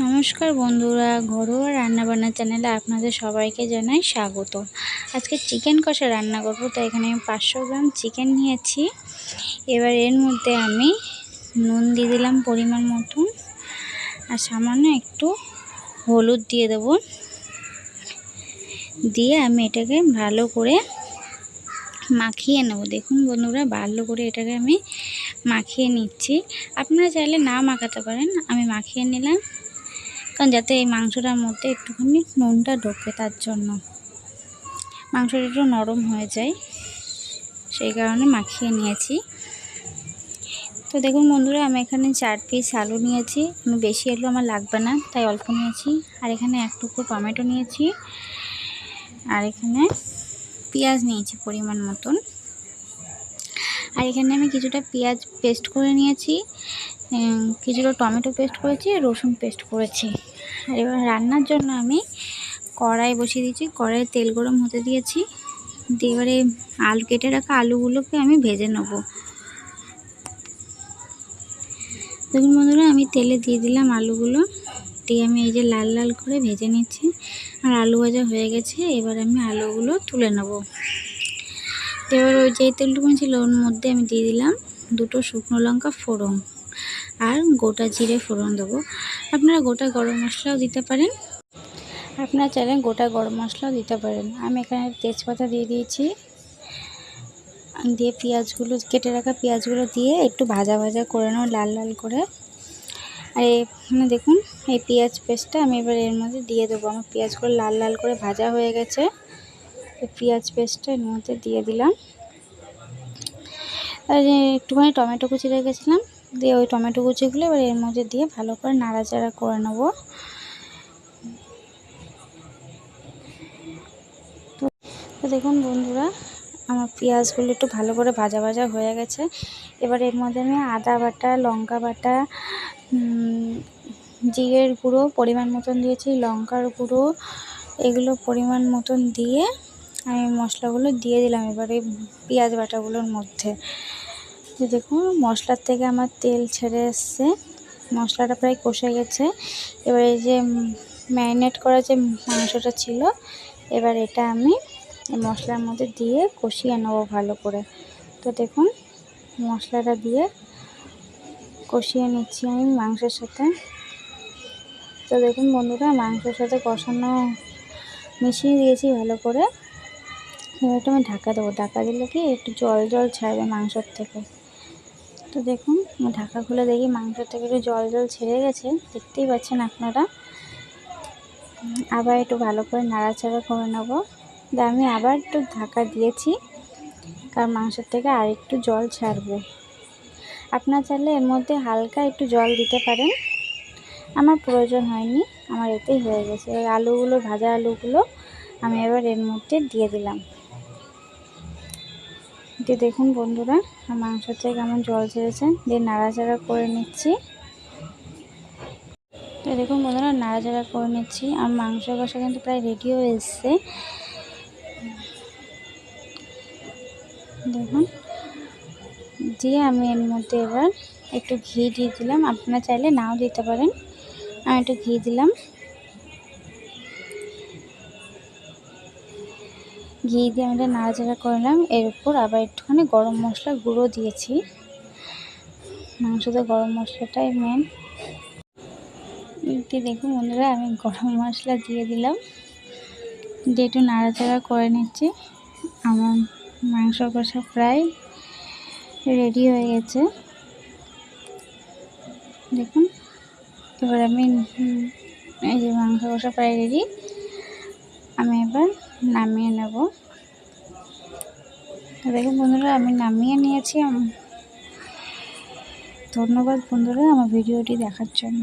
নমস্কার বন্ধুরা, ঘরোয়া রান্নাবান্না চ্যানেলে আপনাদের সবাইকে জানাই স্বাগত। আজকে চিকেন কষা রান্না করব, তাই এখানে আমি পাঁচশো গ্রাম চিকেন নিয়েছি। এবার এর মধ্যে আমি নুন দিয়ে দিলাম পরিমাণ মতন, আর সামান্য একটু হলুদ দিয়ে দেব। দিয়ে আমি এটাকে ভালো করে মাখিয়ে নেব। দেখুন বন্ধুরা, ভালো করে এটাকে আমি মাখিয়ে নিচ্ছি। আপনারা চাইলে না মাখাতে পারেন, আমি মাখিয়ে নিলাম। কারণ যাতে এই মাংসটার মধ্যে একটুখানি নুনটা ঢোকে তার জন্য। মাংসটা একটু নরম হয়ে যায়, সেই কারণে মাখিয়ে নিয়েছি। তো দেখুন বন্ধুরা, আমি এখানে চার পিস আলু নিয়েছি। আমি বেশি আলু আমার লাগবে না, তাই অল্প নিয়েছি। আর এখানে এক টুকরো টমেটো নিয়েছি। আর এখানে পেঁয়াজ নিয়েছি পরিমাণ মতন। আর এখানে আমি কিছুটা পেঁয়াজ পেস্ট করে নিয়েছি। কিছুটা টমেটো পেস্ট করেছি, রসুন পেস্ট করেছি। আর এবার রান্নার জন্য আমি কড়াই বসিয়ে দিয়েছি, কড়াইয়ে তেল গরম হতে দিয়েছি। দিয়ে এবারে আলু কেটে রাখা আলুগুলোকে আমি ভেজে নেব। দেখুন বন্ধুরা, আমি তেলে দিয়ে দিলাম আলুগুলো। দিয়ে আমি এই যে লাল লাল করে ভেজে নিচ্ছি। আর আলু ভাজা হয়ে গেছে, এবার আমি আলুগুলো তুলে নেব। এবার ওই যে তেলটুকু ছিল, ওর মধ্যে আমি দিয়ে দিলাম দুটো শুকনো লঙ্কা ফোড়ন। আর গোটা জিরে ফোড়ন দেবো। আপনারা গোটা গরম মশলাও দিতে পারেন। আপনারা চাইলে গোটা গরম মশলাও দিতে পারেন। আমি এখানে তেজপাতা দিয়ে দিয়েছি। দিয়ে পেঁয়াজগুলো, কেটে রাখা পেঁয়াজগুলো দিয়ে একটু ভাজা ভাজা করে নেব, লাল লাল করে। আর এখানে দেখুন, এই পেঁয়াজ পেস্টটা আমি এবার এর মধ্যে দিয়ে দেবো। আমার পেঁয়াজগুলো লাল লাল করে ভাজা হয়ে গেছে। পেঁয়াজ পেস্টটা এর মধ্যে দিয়ে দিলাম। আর একটুখানি টমেটো কুচি রেখেছিলাম। দিয়ে ওই টমেটো কুচিগুলো এবার এর মধ্যে দিয়ে ভালো করে নাড়াচাড়া করে নেব। তো দেখুন বন্ধুরা, আমার পেঁয়াজগুলো একটু ভালো করে ভাজা ভাজা হয়ে গেছে। এবার এর মধ্যে আমি আদা বাটা, লঙ্কা বাটা জিরের গুঁড়ো পরিমাণ মতন দিয়েছি, লঙ্কার গুঁড়ো এগুলো পরিমাণ মতন দিয়ে আমি মশলাগুলো দিয়ে দিলাম এবারে পেঁয়াজ বাটাগুলোর মধ্যে। যে দেখুন, মশলার থেকে আমার তেল ছেড়ে এসছে। মশলাটা প্রায় কষে গেছে। এবার এই যে ম্যারিনেট করা যে মাংসটা ছিল, এবার এটা আমি মশলার মধ্যে দিয়ে কষিয়ে নেব ভালো করে। তো দেখুন, মশলাটা দিয়ে কষিয়ে নিচ্ছি আমি মাংসের সাথে। তো দেখুন বন্ধুরা, মাংসের সাথে কষানো মিশিয়ে দিয়েছি ভালো করে। এবার একটু আমি ঢাকা দেবো। ঢাকা দিলে কি একটু জল জল ছাড়বে মাংসর থেকে। তো দেখুন ঢাকা খুলে দেখি মাংস থেকে একটু জল জল ছেড়ে গেছে। দেখতেই পাচ্ছেন আপনারা। আবার একটু ভালো করে নাড়াচাড়া করে নেব। আমি আবার একটু ঢাকা দিয়েছি, কারণ মাংসের থেকে আর একটু জল ছাড়বে। আপনার চাইলে এর মধ্যে হালকা একটু জল দিতে পারেন। আমার প্রয়োজন হয়নি, আমার এতেই হয়ে গেছে। আলুগুলো, ভাজা আলুগুলো আমি এবার এর মধ্যে দিয়ে দিলাম। দিয়ে দেখুন বন্ধুরা মাংস থেকে কেমন জল ছেড়েছে, দিয়ে নাড়াচাড়া করে নিচ্ছি। তো দেখুন বন্ধুরা, নাড়াচাড়া করে নিচ্ছি, আর মাংস কষা কিন্তু প্রায় রেডি হয়ে এসছে। দেখুন, দিয়ে আমি এর মধ্যে এবার একটু ঘি দিয়ে দিলাম। আপনারা চাইলে নাও দিতে পারেন। আমি একটু ঘি দিলাম। ঘি দিয়ে আমি নাড়াচাড়া করলাম এর উপর আবার একটুখানি গরম মশলা গুঁড়ো দিয়েছি। মাংসতে গরম মশলাটাই মেন দেখুন বন্ধুরা, আমি গরম মশলা দিয়ে দিলাম। দিয়ে একটু নাড়াচাড়া করে নিচ্ছি। আমার মাংস কষা প্রায় রেডি হয়ে গেছে। দেখুন, এবার আমি এই যে মাংস কষা প্রায় রেডি আমি এবার নামিয়ে নেব। দেখুন বন্ধুরা আমি নামিয়ে নিয়েছি। ধন্যবাদ বন্ধুরা আমার ভিডিওটি দেখার জন্য।